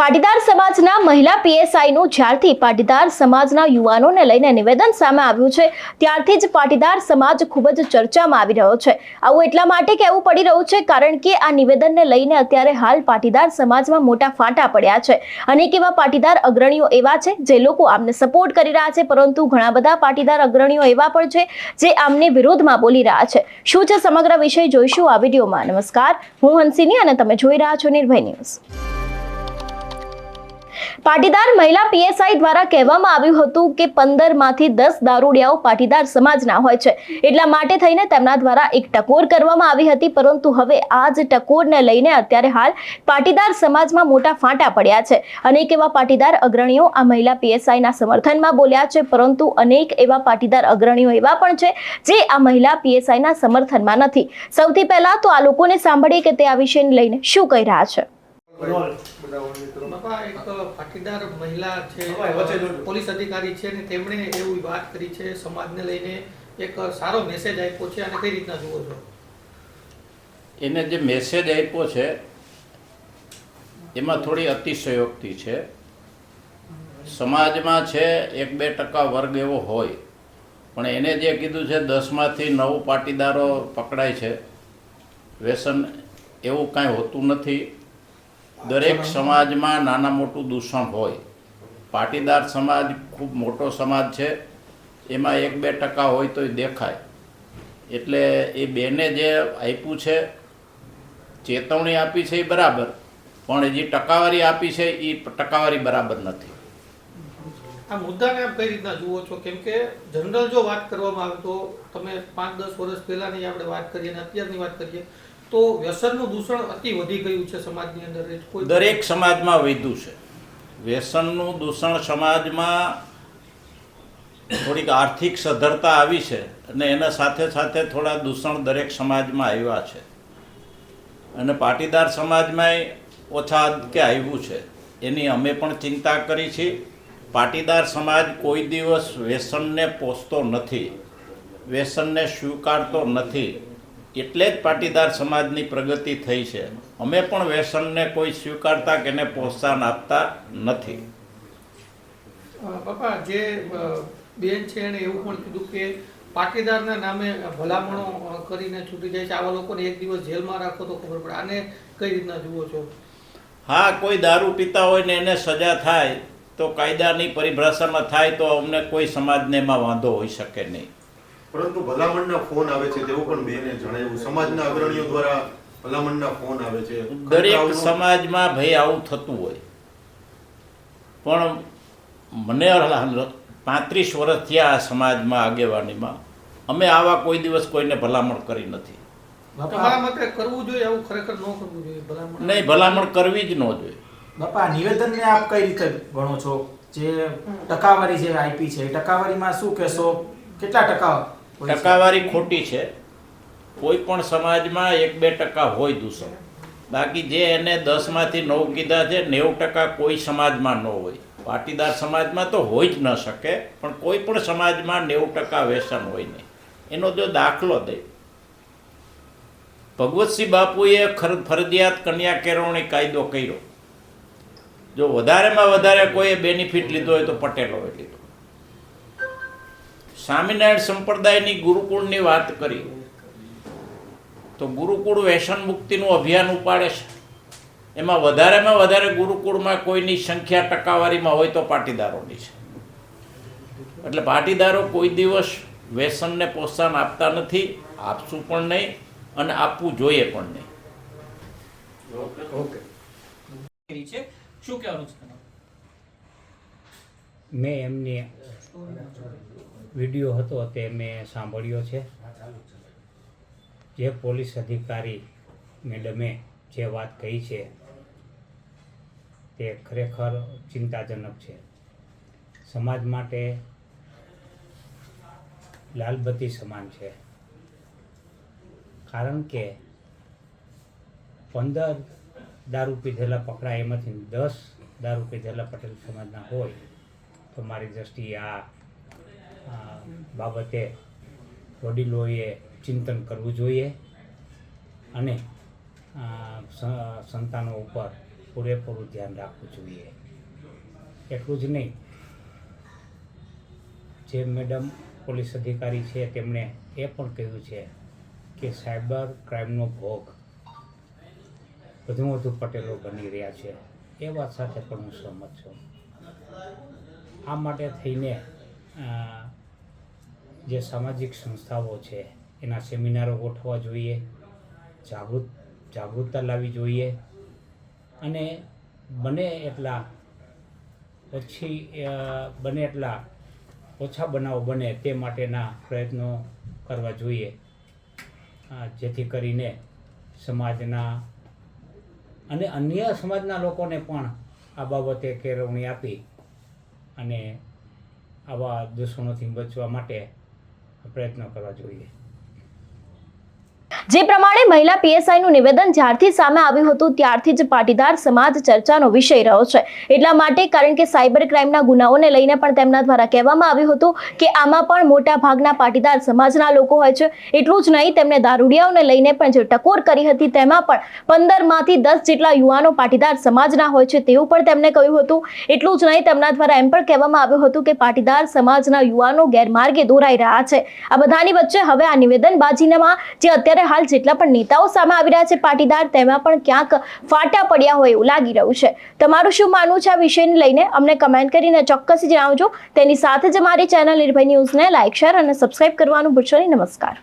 પાટીદાર સમાજના મહિલા પીએસઆઈનું જ્યારથી પાટીદાર સમાજના યુવાનોને લઈને નિવેદન સામે આવ્યું છે, ત્યારથી જ પાટીદાર સમાજ ખૂબ જ ચર્ચામાં આવી રહ્યો છે. આવું એટલા માટે કહેવું પડી રહ્યું છે, કારણ કે આ નિવેદનને લઈને અત્યારે હાલ પાટીદાર સમાજમાં મોટા ફાટા પડ્યા છે. અનેક એવા પાટીદાર અગ્રણીઓ એવા છે, જે લોકો આમને સપોર્ટ કરી રહ્યા છે, પરંતુ ઘણા બધા પાટીદાર અગ્રણીઓ એવા પણ છે, જે આમને વિરોધમાં બોલી રહ્યા છે. શું છે સમગ્ર વિષય જોઈશું આ વિડીયોમાં. નમસ્કાર, હું હંસિની અને તમે જોઈ રહ્યા છો નિર્ભય ન્યૂઝ. પાટીદાર મહિલા પીએસઆઈ દ્વારા કહેવામાં આવ્યું હતું કે પંદરમાંથી દસ દારૂડિયાઓ પાટીદાર સમાજના હોય છે. એટલા માટે થઈને તેમના દ્વારા એક ટકોર કરવામાં આવી હતી, પરંતુ હવે આ જ ટકોરને લઈને અત્યારે હાલ પાટીદાર સમાજમાં મોટા ફાંટા પડ્યા છે. અનેક એવા પાટીદાર અગ્રણીઓ આ મહિલા પીએસઆઈના સમર્થનમાં બોલ્યા છે, પરંતુ અનેક એવા પાટીદાર અગ્રણીઓ એવા પણ છે જે આ મહિલા પીએસઆઈના સમર્થનમાં નથી. સૌથી પહેલા તો આ લોકોને સાંભળીએ કે તે આ વિષયને લઈને શું કહી રહ્યા છે. બાપા એક પાટીદાર મહિલા છે. પોલીસ અધિકારી છે ને તેમણે એવી વાત કરી છે સમાજને લઈને એક સારો મેસેજ આપ્યો છે. અને કઈ રીતના જુઓ છો? એને જે મેસેજ આપ્યો છે એમાં થોડી અતિશયોક્તિ છે. સમાજમાં છે એક બે ટકા વર્ગ એવો હોય. પણ એને જે કીધું છે દસમાંથી નવ પાટીદારો પકડાય છે વ્યસન એવું કાંઈ હોતું નથી. દરેક સમાજમાં નાના મોટું દૂષણ હોય. પાટીદાર સમાજ ખૂબ મોટો સમાજ છે. એમાં એક બે ટકા હોય તોય દેખાય. એટલે એ બેને જે આપ્યું છે ચેતવણી આપી છે એ બરાબર પણ જે ટકાવારી આપી છે એ ટકાવારી બરાબર નથી. આ મુદ્દાને આપ કઈ રીતના જુઓ છો? કેમ કે જનરલ જો વાત કરવામાં આવે તો તમે પાંચ દસ વર્ષ પહેલાની આપણે વાત કરીએ અને અત્યારની વાત કરીએ તો વ્યસનનું દૂષણ અતિ વધી ગયું છે સમાજની અંદર. દરેક સમાજમાં વધ્યું છે. વ્યસનનું દૂષણ સમાજમાં થોડીક આર્થિક સધરતા આવી છે અને એના સાથે સાથે થોડા દૂષણ દરેક સમાજમાં આવ્યા છે. અને પાટીદાર સમાજમાંય ઓછા કે આવ્યું છે. એની અમે પણ ચિંતા કરી છે. પાટીદાર સમાજ કોઈ દિવસ વ્યસનને પોષતો નથી. વ્યસનને સ્વીકારતો નથી. એટલે જ પાટીદાર સમાજની પ્રગતિ થઈ છે. અમે પણ વ્યસનને કોઈ સ્વીકારતા કે એને પ્રોત્સાહન આપતા નથી. પપ્પા બાપા જે બેન છે એણે એવું પણ કીધું કે પાટીદારના નામે ભલામણો કરીને છૂટી જાય છે. આવા લોકોને એક દિવસ જેલમાં રાખો તો ખબર પડે. આને કઈ રીતના જુઓ છો? હા કોઈ દારૂ પીતા હોય ને એને સજા થાય તો કાયદાની પરિભાષામાં થાય તો અમને કોઈ સમાજને એમાં વાંધો હોઈ શકે નહીં. પરંતુ ભલામણના ફોન આવે છે તેવું પણ બેને જણાવ્યું સમાજના અગ્રણીઓ દ્વારા ભલામણના ફોન આવે છે. દરેક સમાજમાં ભાઈ આવું થતું હોય. પણ મને પાંત્રીસ વર્ષ થયા આ સમાજમાં આગેવાનીમાં. અમે આવા કોઈ દિવસ કોઈને ભલામણ કરી નથી. કરવું જોઈએ આવું ખરેખર ન ભલામણ. નહીં ભલામણ કરવી જ ન જોઈએ. બાપા નિવેદનને આપ કઈ રીતે ગણો છો? જે ટકાવારી જે આઈપી છે ટકાવારીમાં શું કહેશો? કેટલા ટકા? ટકાવારી ખોટી છે. કોઈ પણ સમાજમાં એક બે ટકા હોય દૂષણ. બાકી જે એને દસમાંથી નવ કીધા છે, નેવું ટકા કોઈ સમાજમાં ન હોય. પાટીદાર સમાજમાં તો હોય જ ન શકે, પણ કોઈ પણ સમાજમાં નેવું ટકા વ્યસન હોય નહીં. એનો જો દાખલો દે. ભગવતસિંહ બાપુએ ફરજિયાત કન્યા કેળવણી કાયદો કર્યો. જો વધારેમાં વધારે કોઈએ બેનિફિટ લીધો હોય તો પટેલોએ લીધો. સ્વામિનારાયણ સંપ્રદાયની ગુરુકુળની વાત કરી તો ગુરુકુળ વ્યસન મુક્તિનું અભિયાન ઉપાડે છે. એમાં વધારેમાં વધારે ગુરુકુળમાં કોઈની સંખ્યા ટકાવારીમાં હોય તો પાટીદારોની છે. એટલે પાટીદારો કોઈ દિવસ વ્યસનને પ્રોત્સાહન આપતા નથી આપશું પણ નહીં અને આપવું જોઈએ પણ નહીં. ઓકે. છે. શું કહેવાનું છે મેં એમની વીડિયો હતો તે મેં સાંભળ્યો છે. જે પોલીસ અધિકારી મેડમે જે વાત કહી છે, તે ખરેખર ચિંતાજનક છે. સમાજ માટે લાલબત્તી સમાન છે. કારણ કે પંદર દારૂ પીધેલા પકડાય એમાંથી દસ દારૂ પીધેલા પટેલ સમાજના હોય, તો મારી દ્રષ્ટિએ આ બાબતે વડીલોએ ચિંતન કરવું જોઈએ અને સંતાનો ઉપર પૂરેપૂરું ધ્યાન રાખવું જોઈએ. એટલું જ નહીં, જે મેડમ પોલીસ અધિકારી છે તેમણે એ પણ કહ્યું છે કે સાયબર ક્રાઇમનો ભોગ વધુ વધુ પટેલો બની રહ્યા છે. એ વાત સાથે પણ હું સહમત છું. આ માટે થઈને જે સામાજિક સંસ્થાઓ છે, એના સેમિનારો ગોઠવવા જોઈએ, જાગૃત, જાગૃતતા લાવવી જોઈએ. અને બને એટલા ઓછી બને એટલા ઓછા બનાવો બને તે માટેના પ્રયત્નો કરવા જોઈએ. જેથી કરીને સમાજના અને અન્ય સમાજના લોકોને પણ આ બાબતે કેળવણી આપી અને આવા દુશ્મનોથી બચવા માટે પ્રયત્ન કરવા જોઈએ. જે પ્રમાણે મહિલા પીએસઆઈ નું નિવેદન જ્યારથી સામે આવ્યું હતું, ત્યારથી જ પાટીદાર સમાજ ચર્ચાનો વિષય રહ્યો છે. એટલા માટે કારણ કે સાયબર ક્રાઇમના ગુનાઓને લઈને પણ તેમના દ્વારા કહેવામાં આવ્યું હતું કે આમાં પણ મોટા ભાગના પાટીદાર સમાજના લોકો હોય છે. એટલું જ નહીં તેમણે દારૂડિયાઓને લઈને પણ જે ટકોર કરી હતી, તેમાં પણ પંદરમાંથી દસ જેટલા યુવાનો પાટીદાર સમાજના હોય છે તેવું પણ તેમણે કહ્યું હતું. એટલું જ નહીં, તેમના દ્વારા એમ પણ કહેવામાં આવ્યું હતું કે પાટીદાર સમાજના યુવાનો ગેરમાર્ગે દોરાઈ રહ્યા છે. આ બધાની વચ્ચે હવે આ નિવેદનબાજીમાં જે અત્યારે હાલ જેટલા પણ નેતાઓ સામે આવી રહ્યા છે પાટીદાર, તેમાં પણ ક્યાંક ફાટા પડ્યા હોય એવું લાગી રહ્યું છે. તમારું શું માનવું છે આ વિષયને લઈને? અમને કમેન્ટ કરીને ચોક્કસ જણાવજો. તેની સાથે જ મારી ચેનલ નિર્ભય ન્યૂઝને લાઇક શેર અને સબસ્ક્રાઇબ કરવાનું ભૂલશો નહીં. નમસ્કાર.